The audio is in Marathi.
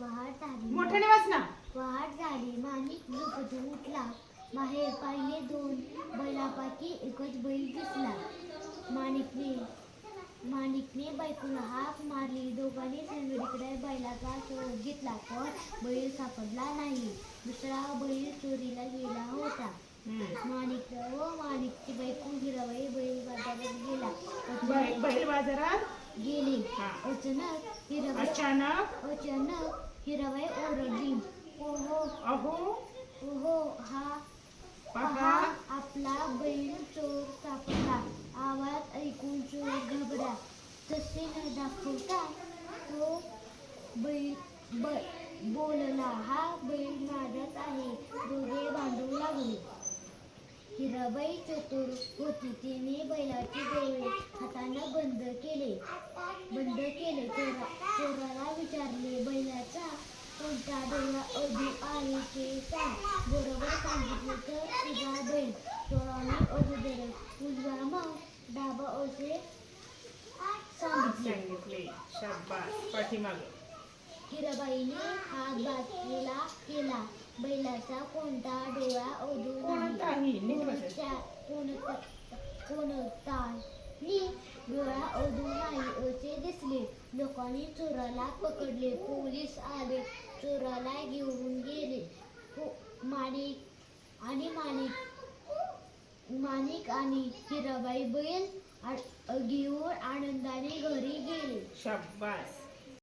पहाट झाली. मोठ्याने वाच ना. पहाट झाली. माणिक झोपेतून उठला. बाहेर पाहिले दोन. बैलापैकी एकच बैल दिसला. माणिकने माणिकने बायकोला हाक मारली. दोघांनी सगळीकडे बैलाचा शोध घेतला पण बैल सापडला नाही. दुसरा बैल चोरीला गेला होता. माणिक व माणिकची बायको हिराबाई बैल बाजारात गेला बैल बाजारात गेली. हा. अचानक हिराबाई अचानक? अचानक हिराबाई ओरडली. ओहो. अहो. ओहो हा पहा. आपला बैल चोर सापडला. आवाज ऐकून चोर घबरा तसे न दाखवता तो बैल ब- बोलला हा बैल माझाच आहे. दोघे भांडू लागले. हिराबाई चतुर होती. तिने बैलाचे डोळे हाताने बंद केले बंद केले चोरा चोराला विचारले बैलाचा कोणता डोळा अजून आहे ते सांग बरोबर सांगितले. तर तुझा बैल चोराने अगोदर उजवा मग डाबा असे सांगितले सांगितले शाबास पाठीमाग हिराबाईने हात बाजूला केला बैलाचा कोणता डोळा अजून कोणताही डोळा अजून नाही. असे दिसले. लोकांनी चोराला पकडले. पोलीस आले. चोराला घेऊन गेले. हो, माणिक आणि माणिक माणिक आणि हिराबाई बैल आ- घेऊन आनंदाने घरी गेले. शाबास.